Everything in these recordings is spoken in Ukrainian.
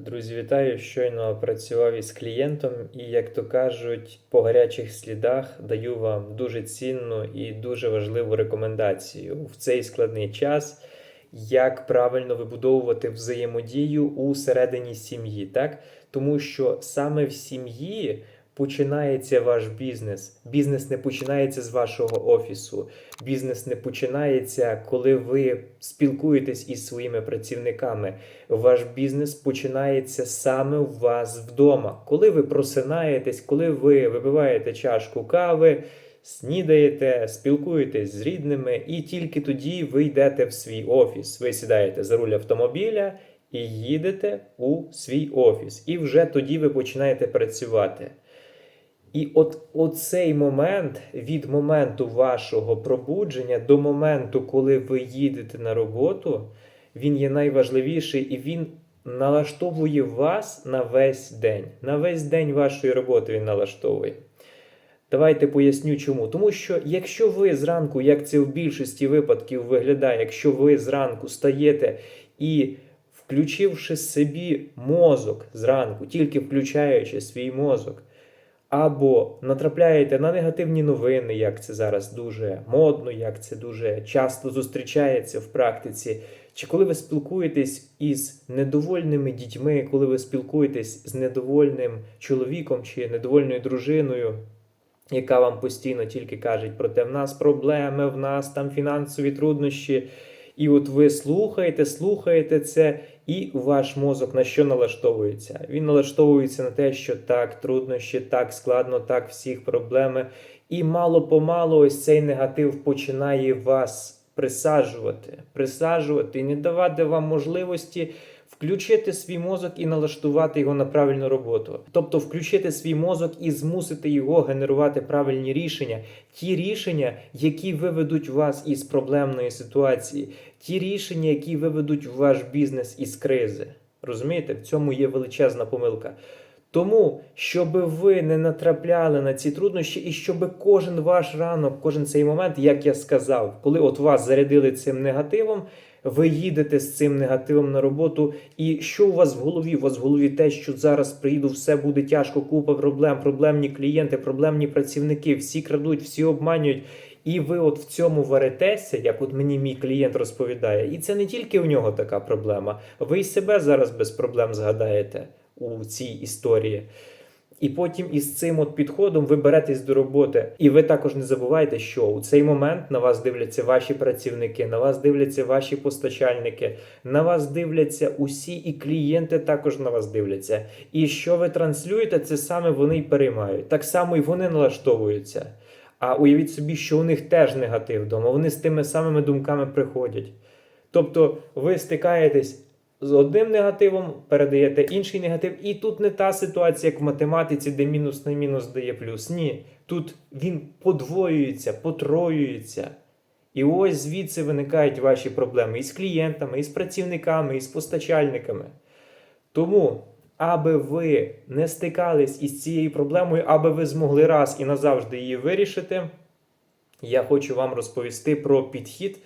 Друзі, вітаю! Щойно працював із клієнтом, і, як то кажуть, по гарячих слідах даю вам дуже цінну і дуже важливу рекомендацію в цей складний час, як правильно вибудовувати взаємодію у середині сім'ї, так? Тому що саме в сім'ї починається ваш бізнес. Бізнес не починається з вашого офісу. Бізнес не починається, коли ви спілкуєтесь із своїми працівниками. Ваш бізнес починається саме у вас вдома. Коли ви просинаєтесь, коли ви випиваєте чашку кави, снідаєте, спілкуєтесь з рідними, і тільки тоді ви йдете в свій офіс. Ви сідаєте за руль автомобіля і їдете у свій офіс. І вже тоді ви починаєте працювати. І от оцей момент від моменту вашого пробудження до моменту, коли ви їдете на роботу, він є найважливіший і він налаштовує вас на весь день. На весь день вашої роботи він налаштовує. Давайте поясню чому. Тому що якщо ви зранку, як це в більшості випадків виглядає, якщо ви зранку стаєте і включивши собі мозок зранку, тільки включаючи свій мозок, або натрапляєте на негативні новини, як це зараз дуже модно, як це дуже часто зустрічається в практиці. Чи коли ви спілкуєтесь із недовольними дітьми, коли ви спілкуєтесь з недовольним чоловіком чи недовольною дружиною, яка вам постійно тільки каже про те, в нас проблеми, в нас там фінансові труднощі. І от ви слухаєте, слухаєте це, і ваш мозок на що налаштовується? Він налаштовується на те, що так, труднощі, так складно, так, всіх проблеми. І мало-помалу ось цей негатив починає вас присаджувати, присаджувати не давати вам можливості включити свій мозок і налаштувати його на правильну роботу. Тобто включити свій мозок і змусити його генерувати правильні рішення, ті рішення, які виведуть вас із проблемної ситуації, ті рішення, які виведуть ваш бізнес із кризи. Розумієте, в цьому є величезна помилка. Тому, щоб ви не натрапляли на ці труднощі, і щоб кожен ваш ранок, кожен цей момент, як я сказав, коли от вас зарядили цим негативом, ви їдете з цим негативом на роботу. І що у вас в голові? У вас в голові те, що зараз приїду, все буде тяжко, купа проблем, проблемні клієнти, проблемні працівники, всі крадуть, всі обманюють. І ви от в цьому варитеся, як от мені мій клієнт розповідає, і це не тільки у нього така проблема. Ви й себе зараз без проблем згадаєте у цій історії. І потім із цим от підходом ви беретесь до роботи. І ви також не забувайте, що у цей момент на вас дивляться ваші працівники, на вас дивляться ваші постачальники, на вас дивляться усі, і клієнти також на вас дивляться. І що ви транслюєте, це саме вони й переймають. Так само і вони налаштовуються. А уявіть собі, що у них теж негатив вдома. Вони з тими самими думками приходять. Тобто ви стикаєтесь з одним негативом, передаєте інший негатив, і тут не та ситуація, як в математиці, де мінус на мінус дає плюс. Ні. Тут він подвоюється, потроюється. І ось звідси виникають ваші проблеми і з клієнтами, і з працівниками, і з постачальниками. Тому, аби ви не стикались із цією проблемою, аби ви змогли раз і назавжди її вирішити, я хочу вам розповісти про підхід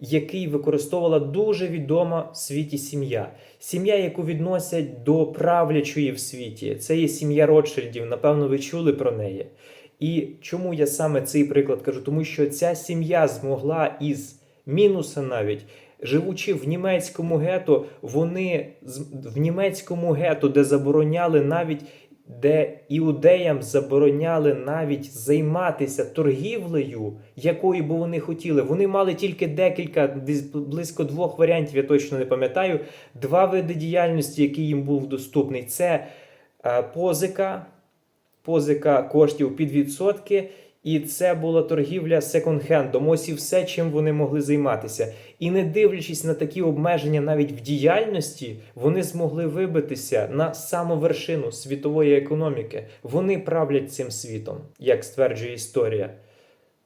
який використовувала дуже відома в світі сім'я. Сім'я, яку відносять до правлячої в світі. Це є сім'я Ротшильдів, напевно, ви чули про неї. І чому я саме цей приклад кажу? Тому що ця сім'я змогла із мінуса навіть. Живучи в німецькому гето, вони в німецькому гето, де забороняли навіть де іудеям забороняли навіть займатися торгівлею, якою би вони хотіли. Вони мали тільки декілька, близько двох варіантів, я точно не пам'ятаю. Два види діяльності, які їм був доступний, це е, позика, позика коштів під відсотки. І це була торгівля секонд-хендом. Ось і все, чим вони могли займатися. І не дивлячись на такі обмеження навіть в діяльності, вони змогли вибитися на саму вершину світової економіки. Вони правлять цим світом, як стверджує історія.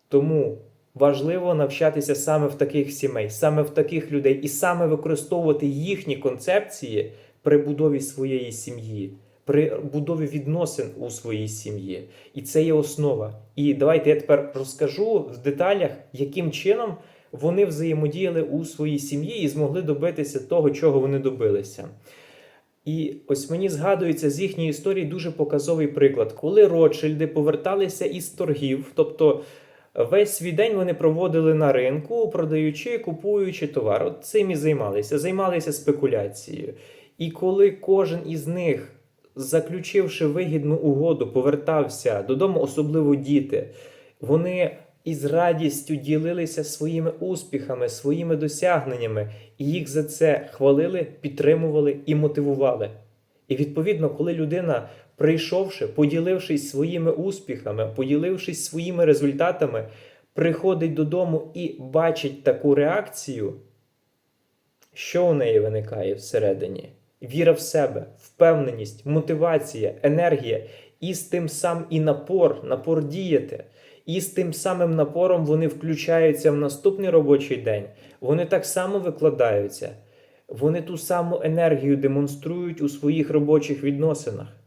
Тому важливо навчатися саме в таких сімей, саме в таких людей, і саме використовувати їхні концепції при будові своєї сім'ї при будові відносин у своїй сім'ї. І це є основа. І давайте я тепер розкажу в деталях, яким чином вони взаємодіяли у своїй сім'ї і змогли добитися того, чого вони добилися. І ось мені згадується з їхньої історії дуже показовий приклад, коли Ротшильди поверталися із торгів, тобто весь свій день вони проводили на ринку, продаючи, купуючи товар. От цим і займалися, займалися спекуляцією. І коли кожен із них, заключивши вигідну угоду, повертався додому, особливо діти, вони із радістю ділилися своїми успіхами, своїми досягненнями, і їх за це хвалили, підтримували і мотивували. І відповідно, коли людина, прийшовши, поділившись своїми успіхами, поділившись своїми результатами, приходить додому і бачить таку реакцію, що у неї виникає всередині? Віра в себе, впевненість, мотивація, енергія, і з тим сам і напор, напор діяти. І з тим самим напором вони включаються в наступний робочий день. Вони так само викладаються. Вони ту саму енергію демонструють у своїх робочих відносинах.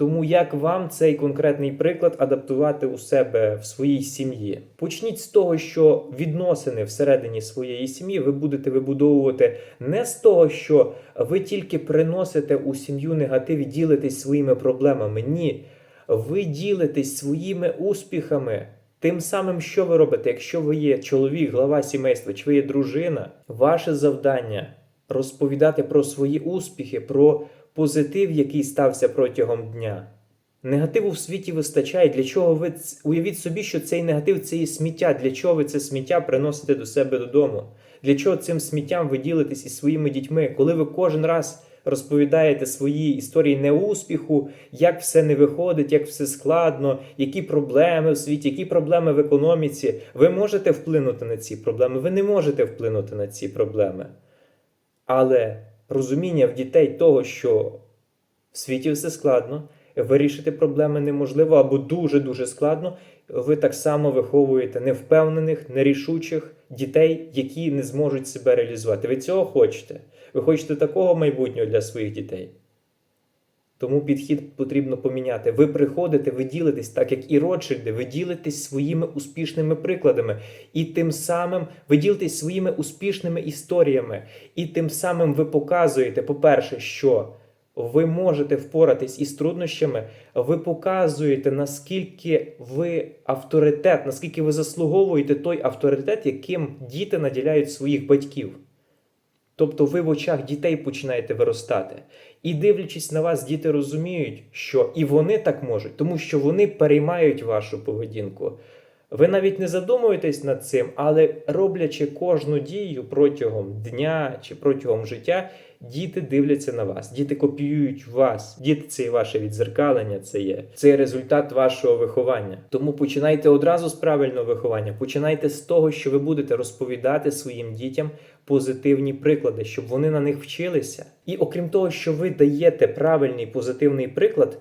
Тому як вам цей конкретний приклад адаптувати у себе в своїй сім'ї? Почніть з того, що відносини всередині своєї сім'ї ви будете вибудовувати не з того, що ви тільки приносите у сім'ю негатив і ділитесь своїми проблемами. Ні. Ви ділитесь своїми успіхами. Тим самим, що ви робите, якщо ви є чоловік, глава сімейства, чи ви є дружина, ваше завдання розповідати про свої успіхи, про позитив, який стався протягом дня. Негативу в світі вистачає. Для чого ви уявіть собі, що цей негатив це є сміття. Для чого ви це сміття приносите до себе додому? Для чого цим сміттям ви ділитесь із своїми дітьми, коли ви кожен раз розповідаєте свої історії неуспіху, як все не виходить, як все складно, які проблеми в світі, які проблеми в економіці. Ви можете вплинути на ці проблеми, ви не можете вплинути на ці проблеми. Але розуміння в дітей того, що в світі все складно, вирішити проблеми неможливо або дуже-дуже складно, ви так само виховуєте невпевнених, нерішучих дітей, які не зможуть себе реалізувати. Ви цього хочете? Ви хочете такого майбутнього для своїх дітей? Тому підхід потрібно поміняти. Ви приходите, ви ділитесь, так як і Ротшильди, ви ділитесь своїми успішними прикладами, і тим самим ви ділитесь своїми успішними історіями, і тим самим ви показуєте, по-перше, що ви можете впоратись із труднощами, ви показуєте, наскільки ви авторитет, наскільки ви заслуговуєте той авторитет, яким діти наділяють своїх батьків. Тобто ви в очах дітей починаєте виростати. І дивлячись на вас, діти розуміють, що і вони так можуть, тому що вони переймають вашу поведінку. Ви навіть не задумуєтесь над цим, але роблячи кожну дію протягом дня чи протягом життя, діти дивляться на вас, діти копіюють вас. Діти це і ваше відзеркалення, це є це результат вашого виховання. Тому починайте одразу з правильного виховання. Починайте з того, що ви будете розповідати своїм дітям позитивні приклади, щоб вони на них вчилися. І окрім того, що ви даєте правильний позитивний приклад.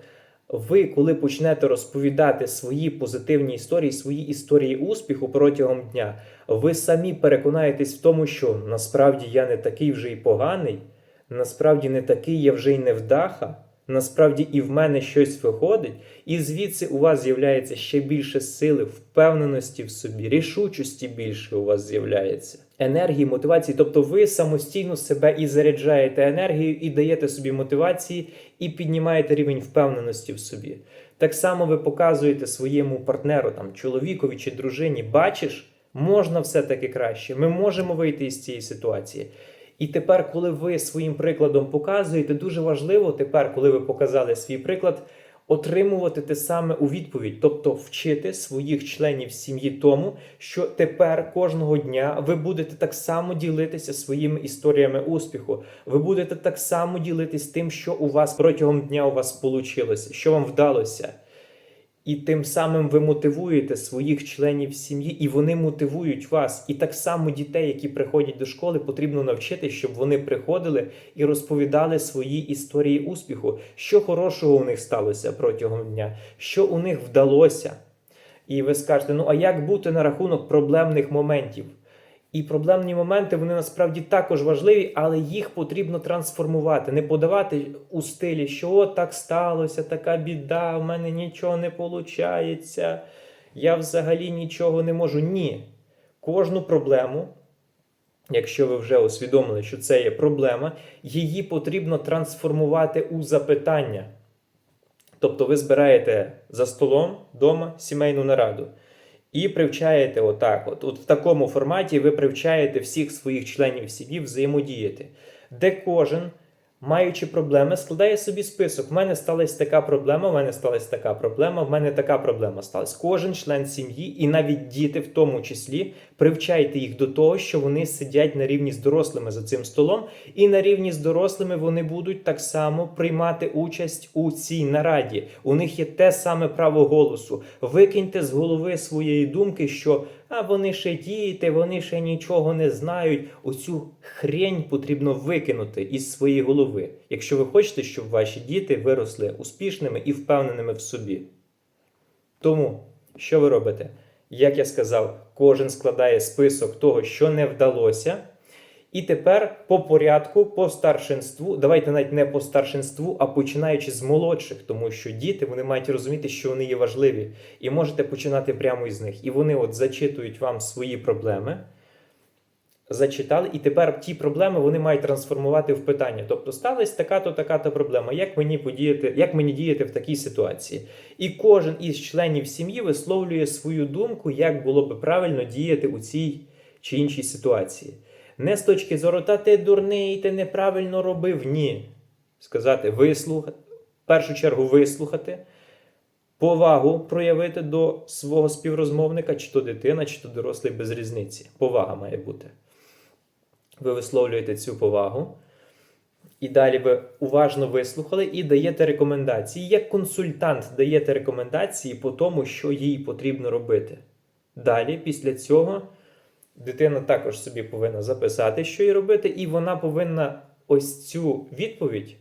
Ви, коли почнете розповідати свої позитивні історії, свої історії успіху протягом дня, ви самі переконаєтесь в тому, що насправді я не такий вже й поганий, насправді не такий я вже й невдаха, насправді і в мене щось виходить, і звідси у вас з'являється ще більше сили, впевненості в собі, рішучості більше у вас з'являється. Енергії, мотивації, тобто ви самостійно себе і заряджаєте енергією, і даєте собі мотивації, і піднімаєте рівень впевненості в собі. Так само ви показуєте своєму партнеру, там, чоловікові чи дружині, бачиш, можна все-таки краще, ми можемо вийти із цієї ситуації. І тепер, коли ви своїм прикладом показуєте, дуже важливо тепер, коли ви показали свій приклад, отримувати те саме у відповідь, тобто вчити своїх членів сім'ї тому, що тепер кожного дня ви будете так само ділитися своїми історіями успіху. Ви будете так само ділитись тим, що у вас протягом дня у вас вийшло, що вам вдалося. І тим самим ви мотивуєте своїх членів сім'ї, і вони мотивують вас. І так само дітей, які приходять до школи, потрібно навчити, щоб вони приходили і розповідали свої історії успіху, що хорошого у них сталося протягом дня, що у них вдалося. І ви скажете, ну а як бути на рахунок проблемних моментів? І проблемні моменти вони насправді також важливі, але їх потрібно трансформувати, не подавати у стилі, що так сталося, така біда, в мене нічого не виходить, я взагалі нічого не можу. Ні. Кожну проблему якщо ви вже усвідомили, що це є проблема, її потрібно трансформувати у запитання. Тобто ви збираєте за столом вдома сімейну нараду і привчаєте отак. От, от в такому форматі ви привчаєте всіх своїх членів сім'ї взаємодіяти, де кожен, маючи проблеми, складає собі список. У мене сталася така проблема, в мене сталася така проблема, в мене така проблема сталася. Кожен член сім'ї, і навіть діти, в тому числі, привчайте їх до того, що вони сидять на рівні з дорослими за цим столом, і на рівні з дорослими вони будуть так само приймати участь у цій нараді. У них є те саме право голосу. Викиньте з голови своєї думки, що а вони ще діти, вони ще нічого не знають. Оцю хрень потрібно викинути із своєї голови, якщо ви хочете, щоб ваші діти виросли успішними і впевненими в собі. Тому, що ви робите? Як я сказав, кожен складає список того, що не вдалося. І тепер по порядку, по старшинству, давайте навіть не по старшинству, а починаючи з молодших, тому що діти вони мають розуміти, що вони є важливі, і можете починати прямо із них. І вони от зачитують вам свої проблеми, зачитали, і тепер ті проблеми вони мають трансформувати в питання. Тобто сталася така-то, така-то проблема. Як мені подіяти, як мені діяти в такій ситуації? І кожен із членів сім'ї висловлює свою думку, як було би правильно діяти у цій чи іншій ситуації. Не з точки зору, та ти дурний, ти неправильно робив. Ні. Сказати, вислухати, в першу чергу вислухати, повагу проявити до свого співрозмовника, чи то дитина, чи то дорослий без різниці. Повага має бути. Ви висловлюєте цю повагу. І далі ви уважно вислухали і даєте рекомендації. Як консультант даєте рекомендації по тому, що їй потрібно робити. Далі, після цього. Дитина також собі повинна записати, що їй робити, і вона повинна ось цю відповідь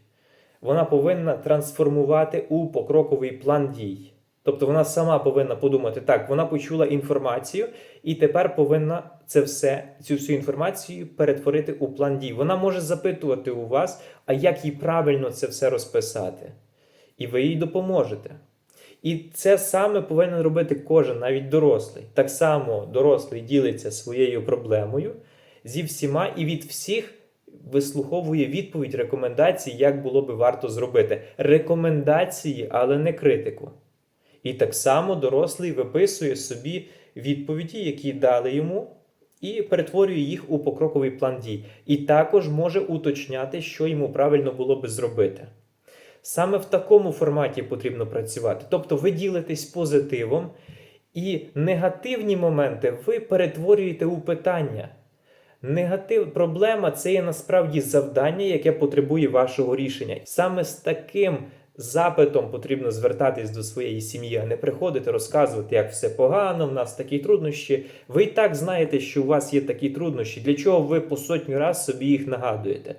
вона повинна трансформувати у покроковий план дій. Тобто вона сама повинна подумати, так, вона почула інформацію, і тепер повинна це все, цю всю інформацію перетворити у план дій. Вона може запитувати у вас, а як їй правильно це все розписати. І ви їй допоможете. І це саме повинен робити кожен, навіть дорослий. Так само дорослий ділиться своєю проблемою зі всіма і від всіх вислуховує відповідь рекомендацій, як було би варто зробити. Рекомендації, але не критику. І так само дорослий виписує собі відповіді, які дали йому, і перетворює їх у покроковий план дій. І також може уточняти, що йому правильно було би зробити. Саме в такому форматі потрібно працювати. Тобто ви ділитесь позитивом, і негативні моменти ви перетворюєте у питання. Негатив, проблема це є насправді завдання, яке потребує вашого рішення. Саме з таким запитом потрібно звертатись до своєї сім'ї, а не приходити розказувати, як все погано, в нас такі труднощі. Ви і так знаєте, що у вас є такі труднощі. Для чого ви по сотню раз собі їх нагадуєте?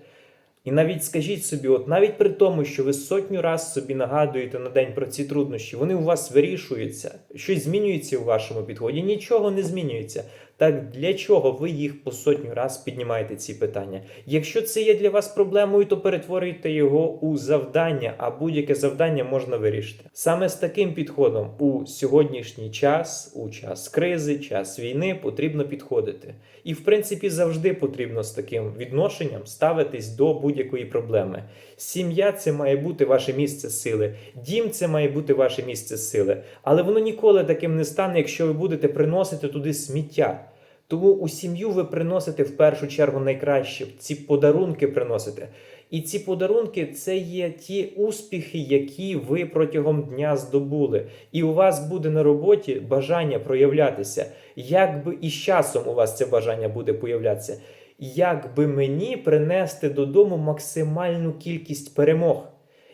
І навіть скажіть собі, от навіть при тому, що ви сотню раз собі нагадуєте на день про ці труднощі, вони у вас вирішуються, щось змінюється у вашому підході, нічого не змінюється. Так для чого ви їх по сотню раз піднімаєте ці питання? Якщо це є для вас проблемою, то перетворюйте його у завдання, а будь-яке завдання можна вирішити. Саме з таким підходом у сьогоднішній час, у час кризи, час війни потрібно підходити. І, в принципі, завжди потрібно з таким відношенням ставитись до будь-якої проблеми. Сім'я це має бути ваше місце сили, дім це має бути ваше місце сили. Але воно ніколи таким не стане, якщо ви будете приносити туди сміття. Тому у сім'ю ви приносите в першу чергу найкраще, ці подарунки приносите. І ці подарунки це є ті успіхи, які ви протягом дня здобули. І у вас буде на роботі бажання проявлятися. Як би і з часом у вас це бажання буде появлятися, як би мені принести додому максимальну кількість перемог.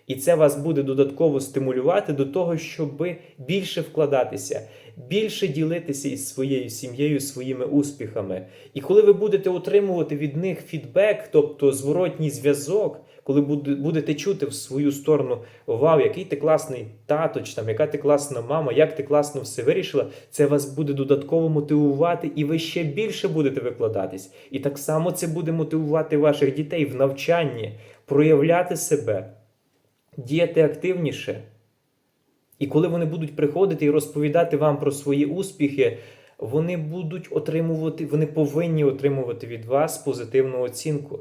І це вас буде додатково стимулювати до того, щоб більше вкладатися, більше ділитися із своєю сім'єю, своїми успіхами. І коли ви будете отримувати від них фідбек, тобто зворотній зв'язок, коли будете чути в свою сторону Вау, який ти класний тато, чи там яка ти класна мама, як ти класно все вирішила, це вас буде додатково мотивувати, і ви ще більше будете викладатись. І так само це буде мотивувати ваших дітей в навчанні, проявляти себе діяти активніше. І коли вони будуть приходити і розповідати вам про свої успіхи, вони будуть отримувати, вони повинні отримувати від вас позитивну оцінку.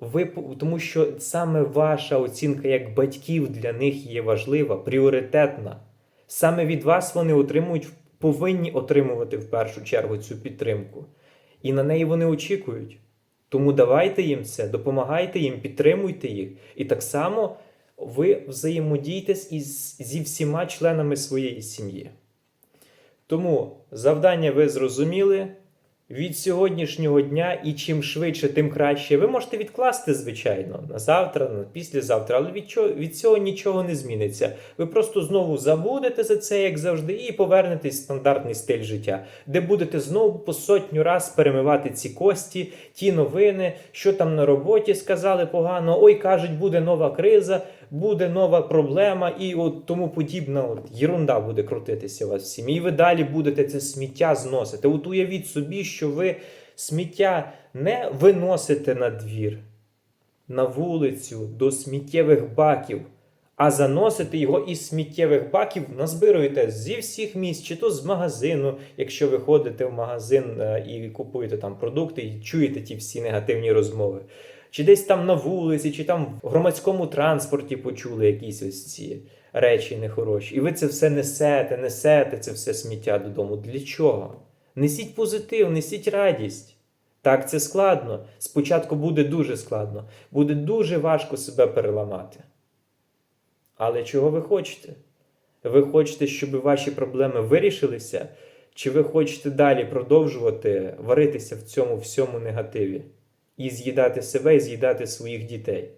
Ви, тому що саме ваша оцінка як батьків для них є важлива, пріоритетна. Саме від вас вони отримують, повинні отримувати в першу чергу цю підтримку. І на неї вони очікують. Тому давайте їм це, допомагайте їм, підтримуйте їх. І так само ви взаємодійте із, зі всіма членами своєї сім'ї. Тому завдання ви зрозуміли. Від сьогоднішнього дня і чим швидше, тим краще. Ви можете відкласти, звичайно, на завтра, на післязавтра, але від, чого, від цього нічого не зміниться. Ви просто знову забудете за це, як завжди, і повернетесь в стандартний стиль життя, де будете знову по сотню раз перемивати ці кості, ті новини, що там на роботі сказали погано. Ой, кажуть, буде нова криза, буде нова проблема, і от тому подібна от єрунда буде крутитися у вас в сім'ї. І ви далі будете це сміття зносити. От уявіть собі, що ви сміття не виносите на двір, на вулицю, до сміттєвих баків, а заносите його із сміттєвих баків, назбируєте зі всіх місць, чи то з магазину, якщо ви ходите в магазин е, і купуєте там продукти, і чуєте ті всі негативні розмови. Чи десь там на вулиці, чи там в громадському транспорті почули якісь ось ці речі нехороші. І ви це все несете, несете це все сміття додому. Для чого? Несіть позитив, несіть радість. Так, це складно. Спочатку буде дуже складно, буде дуже важко себе переламати. Але чого ви хочете? Ви хочете, щоб ваші проблеми вирішилися, чи ви хочете далі продовжувати варитися в цьому всьому негативі і з'їдати себе і з'їдати своїх дітей?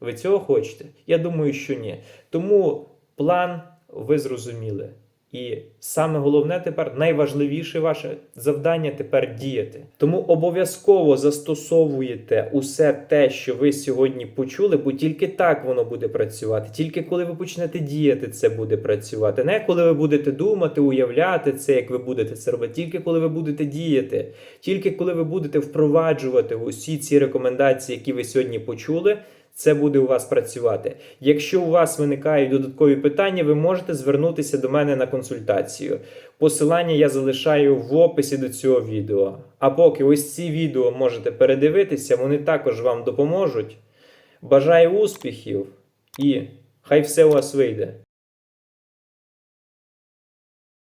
Ви цього хочете? Я думаю, що ні. Тому план ви зрозуміли. І саме головне тепер, найважливіше ваше завдання тепер діяти. Тому обов'язково застосовуєте усе те, що ви сьогодні почули, бо тільки так воно буде працювати. Тільки коли ви почнете діяти, це буде працювати. Не коли ви будете думати, уявляти це, як ви будете це робити, тільки коли ви будете діяти, тільки коли ви будете впроваджувати усі ці рекомендації, які ви сьогодні почули. Це буде у вас працювати. Якщо у вас виникають додаткові питання, ви можете звернутися до мене на консультацію. Посилання я залишаю в описі до цього відео. А поки ось ці відео можете передивитися, вони також вам допоможуть. Бажаю успіхів і хай все у вас вийде!